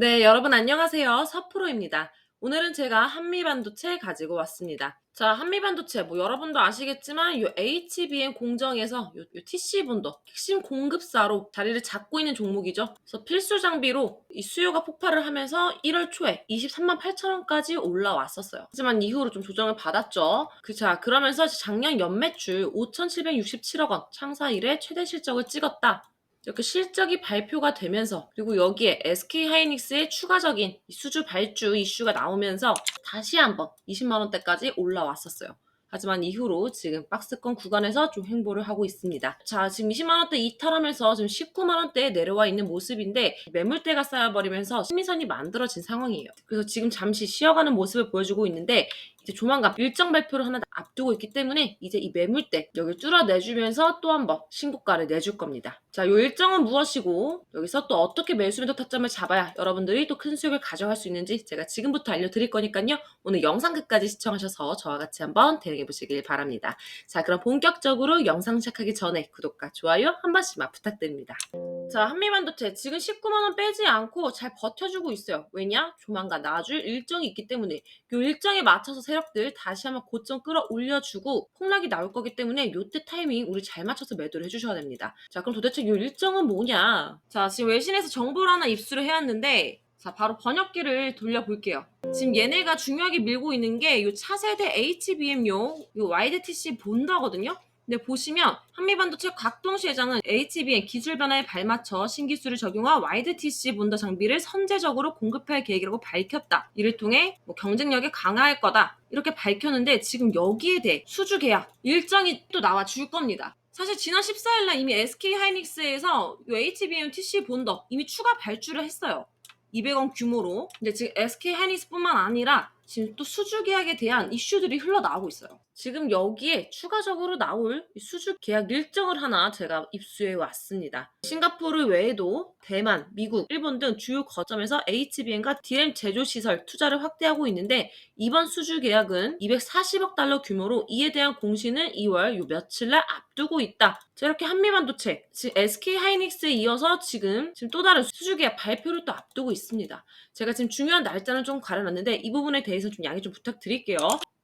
네, 여러분 안녕하세요. 서프로입니다. 오늘은 제가 한미 반도체 가지고 왔습니다. 자, 한미 반도체 뭐 여러분도 아시겠지만 이 HBM 공정에서 요, 요 TC본도 핵심 공급사로 자리를 잡고 있는 종목이죠. 그래서 필수 장비로 이 수요가 폭발을 하면서 1월 초에 23만 8천 원까지 올라왔었어요. 하지만 이후로 좀 조정을 받았죠. 그, 자, 그러면서 작년 연매출 5,767억 원, 창사 이래 최대 실적을 찍었다. 이렇게 실적이 발표가 되면서 그리고 여기에 SK 하이닉스의 추가적인 수주 발주 이슈가 나오면서 다시 한번 20만 원대까지 올라왔었어요. 하지만 이후로 지금 박스권 구간에서 좀 횡보를 하고 있습니다. 자, 지금 20만 원대 이탈하면서 지금 19만 원대에 내려와 있는 모습인데 매물대가 쌓여버리면서 심리선이 만들어진 상황이에요. 그래서 지금 잠시 쉬어가는 모습을 보여주고 있는데 이제 조만간 일정 발표를 하나 앞두고 있기 때문에 이제 이 매물대 여기를 뚫어내주면서 또 한번 신고가를 내줄 겁니다. 자, 이 일정은 무엇이고 여기서 또 어떻게 매수 매도 타점을 잡아야 여러분들이 또 큰 수익을 가져갈 수 있는지 제가 지금부터 알려드릴 거니까요. 오늘 영상 끝까지 시청하셔서 저와 같이 한번 대응해 보시길 바랍니다. 자, 그럼 본격적으로 영상 시작하기 전에 구독과 좋아요 한 번씩만 부탁드립니다. 자, 한미반도체 지금 19만 원 빼지 않고 잘 버텨주고 있어요. 왜냐? 조만간 나와줄 일정이 있기 때문에 이 일정에 맞춰서 세력들 다시 한번 고점 끌어올려주고 폭락이 나올 거기 때문에 요때 타이밍 우리 잘 맞춰서 매도를 해주셔야 됩니다. 자, 그럼 도대체 이 일정은 뭐냐? 자, 지금 외신에서 정보를 하나 입수를 해왔는데 자, 바로 번역기를 돌려볼게요. 지금 얘네가 중요하게 밀고 있는 게 이 차세대 HBM용 이 YDTC 본다거든요. 근데 보시면 한미반도체 곽동시 회장은 HBM 기술 변화에 발맞춰 신기술을 적용한 YDTC 본더 장비를 선제적으로 공급할 계획이라고 밝혔다. 이를 통해 뭐 경쟁력이 강화할 거다. 이렇게 밝혔는데 지금 여기에 대해 수주 계약 일정이 또 나와 줄 겁니다. 사실 지난 14일날 이미 SK 하이닉스에서 이 HBM TC 본더 이미 추가 발주를 했어요. 200원 규모로. 근데 지금 SK 하이닉스뿐만 아니라 지금 또 수주 계약에 대한 이슈들이 흘러나오고 있어요. 지금 여기에 추가적으로 나올 수주 계약 일정을 하나 제가 입수해 왔습니다. 싱가포르 외에도 대만, 미국, 일본 등 주요 거점에서 HBM과 DRAM 제조 시설 투자를 확대하고 있는데 이번 수주 계약은 240억 달러 규모로 이에 대한 공시는 2월 요 며칠 날 앞두고 있다. 자, 이렇게 한미반도체, 지금 SK 하이닉스에 이어서 지금 지금 또 다른 수주 계약 발표를 또 앞두고 있습니다. 제가 지금 중요한 날짜는 좀 가려놨는데 이 부분에 대해서 좀 양해 좀 부탁드릴게요.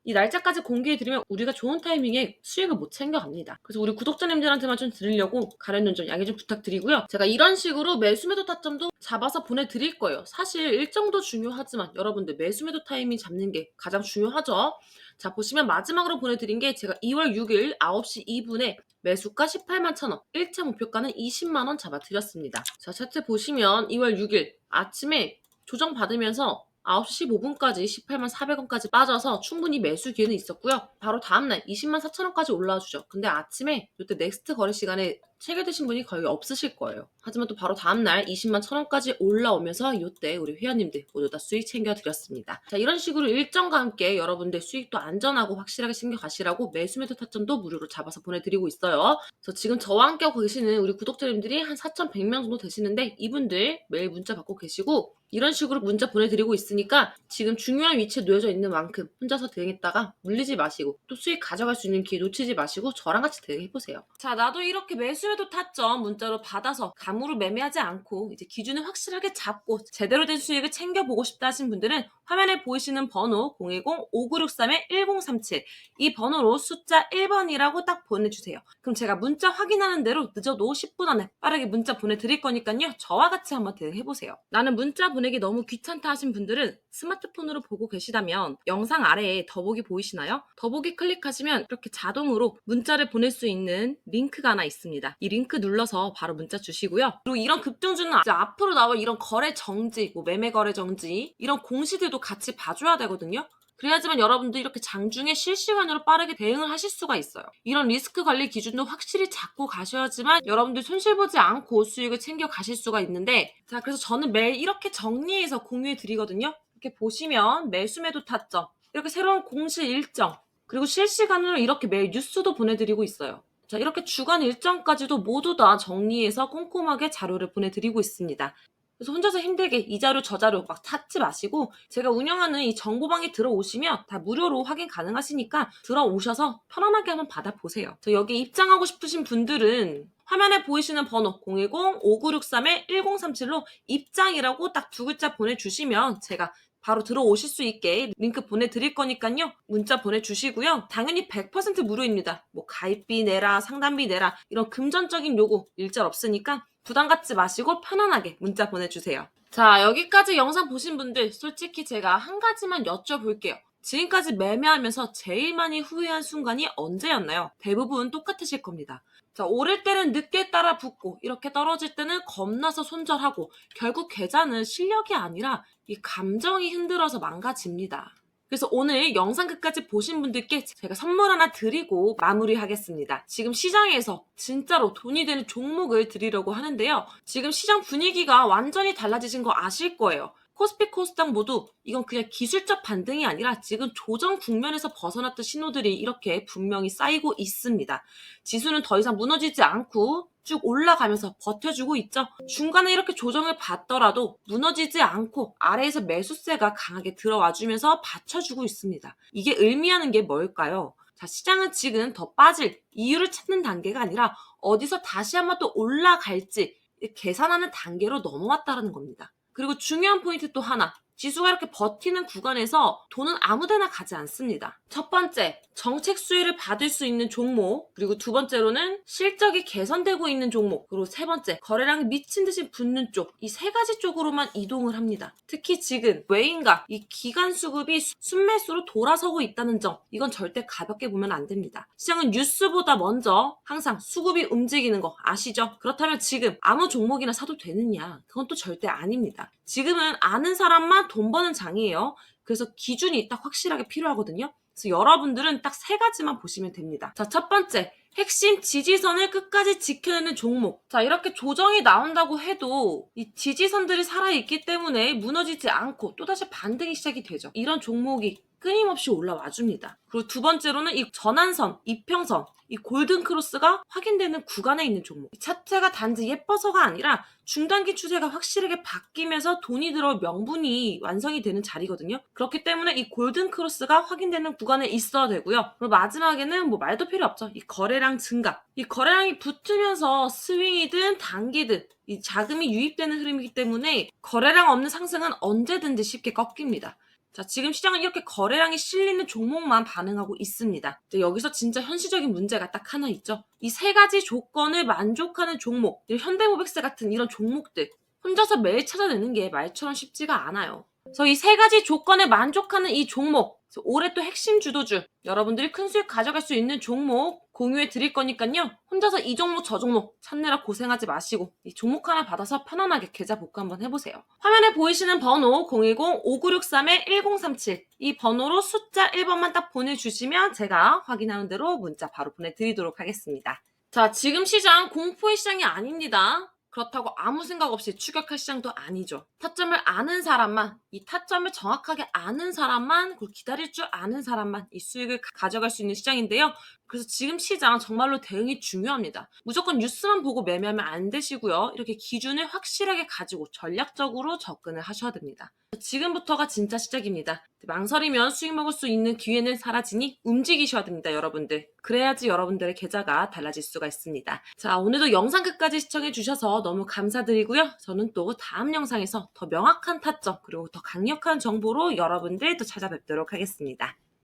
이 날짜까지 공개해드리면 우리가 좋은 타이밍에 수익을 못 챙겨갑니다. 그래서 우리 구독자님들한테만 좀 드리려고 가려는 점 양해 좀 부탁드리고요. 제가 이런 식으로 매수매도 타점도 잡아서 보내드릴 거예요. 사실 일정도 중요하지만 여러분들 매수매도 타이밍 잡는 게 가장 중요하죠. 자 보시면 마지막으로 보내드린 게 제가 2월 6일 9시 2분에 매수가 18만 1천원, 1차 목표가는 20만원 잡아드렸습니다. 자 차트 보시면 2월 6일 아침에 조정 받으면서 9시 15분까지 18만 400원까지 빠져서 충분히 매수 기회는 있었고요. 바로 다음날 20만 4천원까지 올라와 주죠. 근데 아침에 이때 넥스트 거래 시간에 체결되신 분이 거의 없으실 거예요. 하지만 또 바로 다음날 20만 천원까지 올라오면서 이때 우리 회원님들 모두 다 수익 챙겨드렸습니다. 자 이런 식으로 일정과 함께 여러분들 수익도 안전하고 확실하게 챙겨가시라고 매수 매도 타점도 무료로 잡아서 보내드리고 있어요. 그래서 지금 저와 함께 계시는 우리 구독자님들이 한 4,100명 정도 되시는데 이분들 매일 문자 받고 계시고 이런 식으로 문자 보내드리고 있으니까 지금 중요한 위치에 놓여져 있는 만큼 혼자서 대응했다가 물리지 마시고 또 수익 가져갈 수 있는 기회 놓치지 마시고 저랑 같이 대응해보세요. 자 나도 이렇게 매수 매도 타점 문자로 받아서 감으로 매매하지 않고 이제 기준을 확실하게 잡고 제대로 된 수익을 챙겨보고 싶다 하신 분들은 화면에 보이시는 번호 010-5963-1037 이 번호로 숫자 1번이라고 딱 보내주세요. 그럼 제가 문자 확인하는 대로 늦어도 10분 안에 빠르게 문자 보내드릴 거니까요. 저와 같이 한번 대응해보세요. 나는 문자 보내기 너무 귀찮다 하신 분들은 스마트폰으로 보고 계시다면 영상 아래에 더보기 보이시나요? 더보기 클릭하시면 이렇게 자동으로 문자를 보낼 수 있는 링크가 하나 있습니다. 이 링크 눌러서 바로 문자 주시고요. 그리고 이런 급등주는 앞으로 나올 이런 거래 정지, 뭐 매매 거래 정지 이런 공시들도 같이 봐줘야 되거든요. 그래야지만 여러분도 이렇게 장중에 실시간으로 빠르게 대응을 하실 수가 있어요. 이런 리스크 관리 기준도 확실히 잡고 가셔야지만 여러분들 손실 보지 않고 수익을 챙겨 가실 수가 있는데 자 그래서 저는 매일 이렇게 정리해서 공유해 드리거든요. 이렇게 보시면 매수매도 타점 이렇게 새로운 공시 일정 그리고 실시간으로 이렇게 매일 뉴스도 보내드리고 있어요. 자, 이렇게 주간 일정까지도 모두 다 정리해서 꼼꼼하게 자료를 보내드리고 있습니다. 그래서 혼자서 힘들게 이 자료 저 자료 막 찾지 마시고 제가 운영하는 이 정보방에 들어오시면 다 무료로 확인 가능하시니까 들어오셔서 편안하게 한번 받아보세요. 저 여기 입장하고 싶으신 분들은 화면에 보이시는 번호 010-5963-1037로 입장이라고 딱 두 글자 보내주시면 제가 바로 들어오실 수 있게 링크 보내드릴 거니까요. 문자 보내주시고요. 당연히 100% 무료입니다. 뭐 가입비 내라, 상담비 내라 이런 금전적인 요구 일절 없으니까 부담 갖지 마시고 편안하게 문자 보내주세요. 자 여기까지 영상 보신 분들 솔직히 제가 한 가지만 여쭤볼게요. 지금까지 매매하면서 제일 많이 후회한 순간이 언제였나요? 대부분 똑같으실 겁니다. 자, 오를 때는 늦게 따라 붙고, 이렇게 떨어질 때는 겁나서 손절하고, 결국 계좌는 실력이 아니라 이 감정이 흔들어서 망가집니다. 그래서 오늘 영상 끝까지 보신 분들께 제가 선물 하나 드리고 마무리하겠습니다. 지금 시장에서 진짜로 돈이 되는 종목을 드리려고 하는데요. 지금 시장 분위기가 완전히 달라지신 거 아실 거예요. 코스피 코스닥 모두 이건 그냥 기술적 반등이 아니라 지금 조정 국면에서 벗어났던 신호들이 이렇게 분명히 쌓이고 있습니다. 지수는 더 이상 무너지지 않고 쭉 올라가면서 버텨주고 있죠. 중간에 이렇게 조정을 받더라도 무너지지 않고 아래에서 매수세가 강하게 들어와주면서 받쳐주고 있습니다. 이게 의미하는 게 뭘까요? 자, 시장은 지금 더 빠질 이유를 찾는 단계가 아니라 어디서 다시 한번 또 올라갈지 계산하는 단계로 넘어왔다는 겁니다. 그리고 중요한 포인트 또 하나. 지수가 이렇게 버티는 구간에서 돈은 아무데나 가지 않습니다. 첫 번째, 정책 수혜를 받을 수 있는 종목. 그리고 두 번째로는 실적이 개선되고 있는 종목. 그리고 세 번째, 거래량이 미친 듯이 붙는 쪽. 이 세 가지 쪽으로만 이동을 합니다. 특히 지금 외인가 이 기간 수급이 수- 순매수로 돌아서고 있다는 점. 이건 절대 가볍게 보면 안 됩니다. 시장은 뉴스보다 먼저 항상 수급이 움직이는 거 아시죠? 그렇다면 지금 아무 종목이나 사도 되느냐? 그건 또 절대 아닙니다. 지금은 아는 사람만 돈 버는 장이에요. 그래서 기준이 딱 확실하게 필요하거든요. 그래서 여러분들은 딱 세 가지만 보시면 됩니다. 자, 첫 번째. 핵심 지지선을 끝까지 지켜내는 종목. 자, 이렇게 조정이 나온다고 해도 이 지지선들이 살아있기 때문에 무너지지 않고 또다시 반등이 시작이 되죠. 이런 종목이 끊임없이 올라와 줍니다. 그리고 두 번째로는 이 전환선, 이평선, 이 골든 크로스가 확인되는 구간에 있는 종목. 이 차트가 단지 예뻐서가 아니라 중단기 추세가 확실하게 바뀌면서 돈이 들어올 명분이 완성이 되는 자리거든요. 그렇기 때문에 이 골든 크로스가 확인되는 구간에 있어야 되고요. 그리고 마지막에는 뭐 말도 필요 없죠. 이 거래량 증가. 이 거래량이 붙으면서 스윙이든 단기든 이 자금이 유입되는 흐름이기 때문에 거래량 없는 상승은 언제든지 쉽게 꺾입니다. 자, 지금 시장은 이렇게 거래량이 실리는 종목만 반응하고 있습니다. 여기서 진짜 현실적인 문제가 딱 하나 있죠. 이 세 가지 조건을 만족하는 종목, 이 현대모백스 같은 이런 종목들, 혼자서 매일 찾아내는 게 말처럼 쉽지가 않아요. 그래서 이 세 가지 조건에 만족하는 이 종목, 올해 또 핵심 주도주, 여러분들이 큰 수익 가져갈 수 있는 종목 공유해 드릴 거니까요. 혼자서 이 종목 저 종목 찾느라 고생하지 마시고 이 종목 하나 받아서 편안하게 계좌 복구 한번 해보세요. 화면에 보이시는 번호 010-5963-1037 이 번호로 숫자 1번만 딱 보내주시면 제가 확인하는 대로 문자 바로 보내드리도록 하겠습니다. 자, 지금 시장 공포의 시장이 아닙니다. 그렇다고 아무 생각 없이 추격할 시장도 아니죠. 타점을 아는 사람만, 이 타점을 정확하게 아는 사람만, 그리고 기다릴 줄 아는 사람만 이 수익을 가- 가져갈 수 있는 시장인데요. 그래서 지금 시장 정말로 대응이 중요합니다. 무조건 뉴스만 보고 매매하면 안 되시고요. 이렇게 기준을 확실하게 가지고 전략적으로 접근을 하셔야 됩니다. 지금부터가 진짜 시작입니다. 망설이면 수익 먹을 수 있는 기회는 사라지니 움직이셔야 됩니다, 여러분들. 그래야지 여러분들의 계좌가 달라질 수가 있습니다. 자, 오늘도 영상 끝까지 시청해 주셔서 너무 감사드리고요. 저는 또 다음 영상에서 더 명확한 타점, 그리고 더 강력한 정보로 여러분들 또 찾아뵙도록 하겠습니다.